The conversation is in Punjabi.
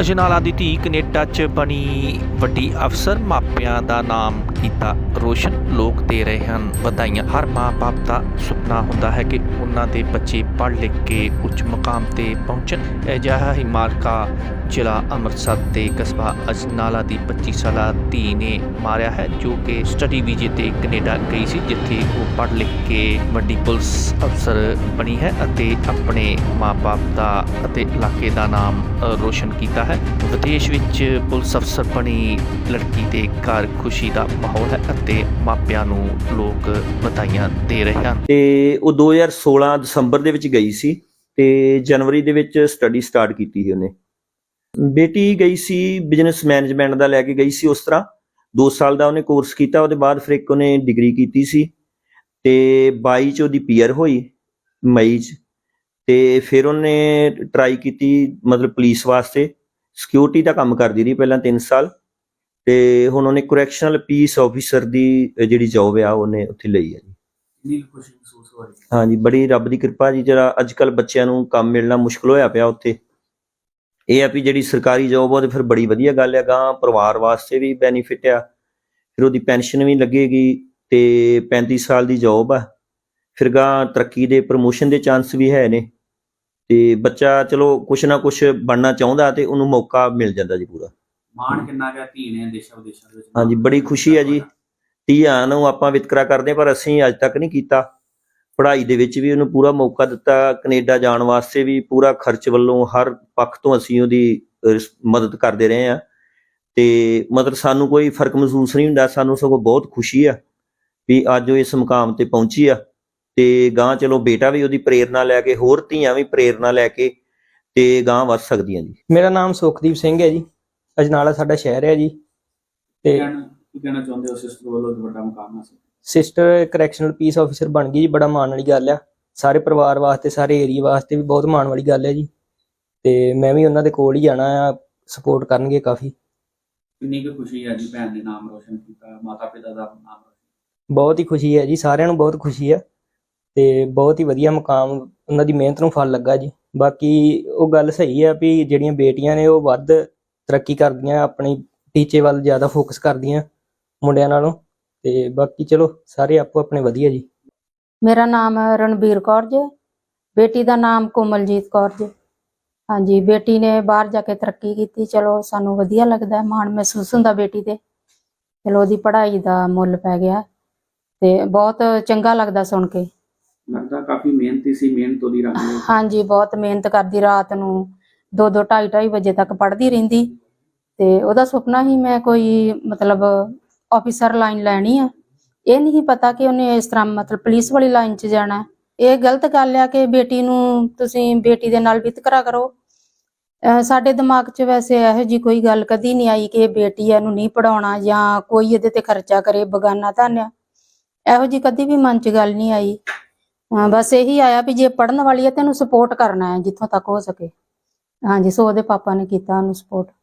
ਅਜਨਾਲਾ ਦੀ ਧੀ ਕੈਨੇਡਾ 'ਚ ਬਣੀ ਵੱਡੀ ਅਫਸਰ ਮਾਪਿਆਂ ਦਾ ਨਾਮ ਕੀਤਾ ਰੋਸ਼ਨ। ਲੋਕ ਦੇ ਰਹੇ ਹਨ। ਵਧਾਈਆਂ। ਹਰ ਮਾਂ-ਬਾਪ ਦਾ ਸੁਪਨਾ ਹੁੰਦਾ ਹੈ ਕਿ ਉਹਨਾਂ ਦੇ ਬੱਚੇ ਪੜ੍ਹ ਲਿਖ ਕੇ ਉੱਚ ਮੁਕਾਮ ਤੇ ਪਹੁੰਚਣ। ਅਜਿਹਾ ਹੀ ਮਾਰਕਾ ਜ਼ਿਲ੍ਹਾ ਅੰਮ੍ਰਿਤਸਰ ਦੇ ਕਸਬਾ ਅਜਨਾਲਾ ਦੀ 25 ਸਾਲਾ ਧੀ ਨੇ ਮਾਰਿਆ ਹੈ, ਜੋ ਕਿ ਸਟੱਡੀ ਵੀਜ਼ੇ ਤੇ ਕੈਨੇਡਾ ਗਈ ਸੀ, ਜਿੱਥੇ ਉਹ ਪੜ੍ਹ ਲਿਖ ਕੇ ਵੱਡੀ ਪੁਲਿਸ ਅਫਸਰ ਬਣੀ ਹੈ ਅਤੇ ਆਪਣੇ ਮਾਪੇ ਦਾ ਅਤੇ ਇਲਾਕੇ ਦਾ ਨਾਮ ਰੋਸ਼ਨ ਕੀਤਾ ਹੈ। ਵਿਦੇਸ਼ ਵਿੱਚ ਪੁਲਿਸ ਅਫਸਰ ਬਣੀ ਲੜਕੀ ਦੇ ਘਰ ਖੁਸ਼ੀ ਦਾ ਮਾਹੌਲ ਹੈ ਅਤੇ ਮਾਪਿਆਂ ਨੂੰ ਲੋਕ ਵਧਾਈਆਂ ਦੇ ਰਹੇ ਹਨ। ਤੇ ਉਹ 2016 ਦਸੰਬਰ ਦੇ ਵਿੱਚ ਗਈ ਸੀ ਤੇ ਜਨਵਰੀ ਦੇ ਵਿੱਚ ਸਟੱਡੀ ਸਟਾਰਟ ਕੀਤੀ ਸੀ ਉਹਨੇ। ਬੇਟੀ ਗਈ ਸੀ ਬਿਜ਼ਨਸ ਮੈਨੇਜਮੈਂਟ ਦਾ ਲੈ ਕੇ ਗਈ ਸੀ ਉਸ ਤਰ੍ਹਾਂ। 2 ਸਾਲ ਦਾ ਉਹਨੇ ਕੋਰਸ ਕੀਤਾ, ਉਹਦੇ ਬਾਅਦ ਫਿਰ ਇੱਕ ਉਹਨੇ ਡਿਗਰੀ ਕੀਤੀ ਸੀ ਤੇ 22 ਚ ਉਹਦੀ ਪੀਅਰ ਹੋਈ, ਮਈ ਚ। ਤੇ ਫਿਰ ਉਹਨੇ ਟਰਾਈ ਕੀਤੀ ਮਤਲਬ ਪੁਲਿਸ ਵਾਸਤੇ। ਸਿਕਿਉਰਿਟੀ ਦਾ ਕੰਮ ਕਰਦੀ ਰਹੀ ਪਹਿਲਾਂ 3 ਸਾਲ ਤੇ ਹੁਣ ਉਹਨੇ ਕਰੈਕਸ਼ਨਲ ਪੀਸ ਆਫੀਸਰ ਦੀ ਜਿਹੜੀ ਜੌਬ ਆ ਉਹਨੇ ਉੱਥੇ ਲਈ ਹੈ ਜੀ। ਕੁ ਖੁਸ਼ੀ ਮਹਿਸੂਸ ਹੋ ਰਹੀ? ਹੈ ਹਾਂਜੀ ਬੜੀ ਰੱਬ ਦੀ ਕਿਰਪਾ ਜੀ ਜਿਹੜਾ ਅੱਜ ਕੱਲ ਬੱਚਿਆਂ ਨੂੰ ਕੰਮ ਮਿਲਣਾ ਮੁਸ਼ਕਲ ਹੋਇਆ ਪਿਆ ਉੱਥੇ। ਇਹ ਆ ਵੀ ਜਿਹੜੀ ਸਰਕਾਰੀ ਜੌਬ ਉਹਦੇ ਫਿਰ ਬੜੀ ਵਧੀਆ ਗੱਲ ਹੈ ਗਾਂ ਪਰਿਵਾਰ ਵਾਸਤੇ ਵੀ ਬੈਨੀਫਿਟ ਆ। ਫਿਰ ਉਹਦੀ ਪੈਨਸ਼ਨ ਵੀ ਲੱਗੇਗੀ ਤੇ 35 ਸਾਲ ਦੀ ਜੌਬ ਆ। ਫਿਰ ਗਾਂ ਤਰੱਕੀ ਦੇ ਪ੍ਰਮੋਸ਼ਨ ਦੇ ਚਾਂਸ ਵੀ ਹੈ ਨੇ। ਤੇ ਬੱਚਾ ਚਲੋ ਕੁਛ ਨਾ ਕੁਛ ਬਣਨਾ ਚਾਹੁੰਦਾ ਤੇ ਉਹਨੂੰ ਮੌਕਾ ਮਿਲ ਜਾਂਦਾ ਜੀ ਪੂਰਾ। ਮਾਣ ਕਿੰਨਾ ਗਿਆ ਧੀ ਨੇ ਦੇਸ਼ਾਂ ਵਿਦੇਸ਼ਾਂ ਦੇ ਵਿੱਚ? ਹਾਂਜੀ, ਬੜੀ ਖੁਸ਼ੀ ਹੈ ਜੀ। ਧੀਆਂ ਨੂੰ ਆਪਾਂ ਵਿਤਕਰਾ ਕਰਦੇ ਪਰ ਅਸੀਂ ਅੱਜ ਤੱਕ ਨਹੀਂ ਕੀਤਾ। ਪੜ੍ਹਾਈ ਦੇ ਵਿੱਚ ਵੀ ਉਹਨੂੰ ਪੂਰਾ ਮੌਕਾ ਦਿੱਤਾ। ਕੈਨੇਡਾ ਜਾਣ ਵਾਸਤੇ ਵੀ ਪੂਰਾ ਖਰਚ ਵੱਲੋਂ ਹਰ ਪੱਖ ਤੋਂ ਅਸੀਂ ਉਹਦੀ ਮਦਦ ਕਰਦੇ ਰਹੇ ਆ ਤੇ ਮਤਲਬ ਸਾਨੂੰ ਕੋਈ ਫ਼ਰਕ ਮਹਿਸੂਸ ਨਹੀਂ ਹੁੰਦਾ ਸਾਨੂੰ ਸਗੋਂ ਬਹੁਤ ਖੁਸ਼ੀ ਆ ਵੀ ਅੱਜ ਉਹ ਇਸ ਮੁਕਾਮ ਤੇ ਪਹੁੰਚੀ ਆ। ਤੇ ਗਾਂ ਚਲੋ ਬੇਟਾ ਵੀ ਉਹਦੀ ਪ੍ਰੇਰਣਾ ਲੈ ਕੇ ਹੋਰ ਧੀਆਂ ਵੀ ਪ੍ਰੇਰਣਾ ਲੈ ਕੇ ਤੇ ਗਾਂ ਵੱਧ ਸਕਦੀਆਂ ਜੀ। ਮੇਰਾ ਨਾਮ ਸੁਖਦੀਪ ਸਿੰਘ ਹੈ ਜੀ। ਅਜਨਾਲਾ ਸਾਡਾ ਸ਼ਹਿਰ ਹੈ ਜੀ। ਤੇ ਕਹਿਣਾ ਕੀ ਕਹਿਣਾ ਚਾਹੁੰਦੇ ਹੋ ਸਿਸਟਰ ਵੱਲੋਂ? ਵੱਡਾ ਮੁਕਾਮ ਹਾਸਲ ਸਿਸਟਰ ਕਰੈਕਸ਼ਨਲ ਪੀਸ ਆਫੀਸਰ ਬਣ ਗਈ ਜੀ ਬੜਾ ਮਾਣ ਵਾਲੀ ਗੱਲ ਆ। ਸਾਰੇ ਪਰਿਵਾਰ ਵਾਸਤੇ ਸਾਰੇ ਏਰੀਆ ਵਾਸਤੇ ਵੀ ਬਹੁਤ ਮਾਣ ਵਾਲੀ ਗੱਲ ਹੈ ਜੀ। ਤੇ ਮੈਂ ਵੀ ਉਹਨਾਂ ਦੇ ਕੋਲ ਹੀ ਜਾਣਾ ਆ ਸਪੋਰਟ ਕਰਨਗੇ ਕਾਫੀ। ਕਿੰਨੀ ਕੁ ਖੁਸ਼ੀ ਹੈ ਜੀ ਭੈਣ ਨੇ ਨਾਮ ਰੋਸ਼ਨ ਕੀਤਾ ਮਾਤਾ ਪਿਤਾ ਦਾ ਨਾਮ ਰੋਸ਼ਨ ਬਹੁਤ ਹੀ ਖੁਸ਼ੀ ਹੈ ਜੀ ਸਾਰਿਆਂ ਨੂੰ ਬਹੁਤ ਖੁਸ਼ੀ ਆ। ਤੇ ਬਹੁਤ ਹੀ ਵਧੀਆ ਮੁਕਾਮ ਉਹਨਾਂ ਦੀ ਮਿਹਨਤ ਨੂੰ ਫਲ ਲੱਗਾ ਜੀ। ਬਾਕੀ ਉਹ ਗੱਲ ਸਹੀ ਆ ਵੀ ਜਿਹੜੀਆਂ ਬੇਟੀਆਂ ਨੇ ਉਹ ਵੱਧ ਤਰੱਕੀ ਕਰਦੀਆਂ ਆਪਣੀ ਟੀਚੇ ਵੱਲ ਜ਼ਿਆਦਾ ਫੋਕਸ ਕਰਦੀਆਂ ਮੁੰਡਿਆਂ ਨਾਲੋਂ। ਤੇ ਬਾਕੀ ਚਲੋ ਸਾਰੇ ਆਪੋ ਆਪਣੇ ਵਧੀਆ ਜੀ। ਮੇਰਾ ਨਾਮ ਰਣਬੀਰ ਕੌਰ ਜੀ ਬੇਟੀ ਦਾ ਨਾਮ ਕੋਮਲਜੀਤ ਕੌਰ ਜੀ। ਹਾਂਜੀ ਬੇਟੀ ਨੇ ਬਾਹਰ ਜਾ ਕੇ ਤਰੱਕੀ ਕੀਤੀ ਚਲੋ ਸਾਨੂੰ ਵਧੀਆ ਲੱਗਦਾ ਹੈ, ਮਾਣ ਮਹਿਸੂਸ ਹੁੰਦਾ ਬੇਟੀ ਤੇ। ਚਲੋ ਉਹਦੀ ਪੜ੍ਹਾਈ ਦਾ ਮੁੱਲ ਪੈ ਗਿਆ ਤੇ ਬਹੁਤ ਚੰਗਾ ਲੱਗਦਾ ਸੁਣ ਕੇ। ਲੱਗਦਾ ਕਾਫੀ ਮਿਹਨਤੀ ਸੀ ਮਿਹਨਤ ਉਹਦੀ ਰੰਗ ਹਾਂਜੀ ਬਹੁਤ ਮਿਹਨਤ ਕਰਦੀ ਰਾਤ ਨੂੰ 2 2 2.5 2.5 ਵਜੇ ਤੱਕ ਪੜ੍ਹਦੀ ਰਹਿੰਦੀ। ਤੇ ਉਹਦਾ ਸੁਪਨਾ ਹੀ ਮੈਂ ਕੋਈ ਮਤਲਬ ਆਫੀਸਰ ਲਾਈਨ ਲੈਣੀ ਆ। ਇਹ ਨਹੀਂ ਪਤਾ ਕਿ ਉਹਨੇ ਇਸ ਤਰ੍ਹਾਂ ਮਤਲਬ ਪੁਲਿਸ ਵਾਲੀ ਲਾਈਨ 'ਚ ਜਾਣਾ। ਇਹ ਗਲਤ ਗੱਲ ਆ ਕਿ ਬੇਟੀ ਨੂੰ ਤੁਸੀਂ ਬੇਟੀ ਦੇ ਨਾਲ ਵਿਤਕਰਾ ਕਰੋ। ਸਾਡੇ ਦਿਮਾਗ 'ਚ ਵੈਸੇ ਇਹੋ ਜੀ ਕੋਈ ਗੱਲ ਕਦੀ ਨਹੀਂ ਆਈ ਕਿ ਇਹ ਬੇਟੀ ਆ, ਇਹਨੂੰ ਨਹੀਂ ਪੜਾਉਣਾ ਜਾਂ ਕੋਈ ਇਹਦੇ ਤੇ ਖਰਚਾ ਕਰੇ ਬਗਾਨਾ ਧਨ ਇਹੋ ਜੀ ਕਦੀ ਵੀ ਮਨ 'ਚ ਗੱਲ ਨਹੀਂ ਆਈ। ਹਾਂ, ਬਸ ਇਹੀ ਆਇਆ ਵੀ ਜੇ ਪੜਨ ਵਾਲੀ ਹੈ ਤੈਨੂੰ ਸਪੋਰਟ ਕਰਨਾ ਹੈ, ਜਿੱਥੋਂ ਤੱਕ ਹੋ ਸਕੇ। ਹਾਂਜੀ, ਸੋ ਉਹਦੇ ਪਾਪਾ ਨੇ ਕੀਤਾ ਉਹਨੂੰ ਸਪੋਰਟ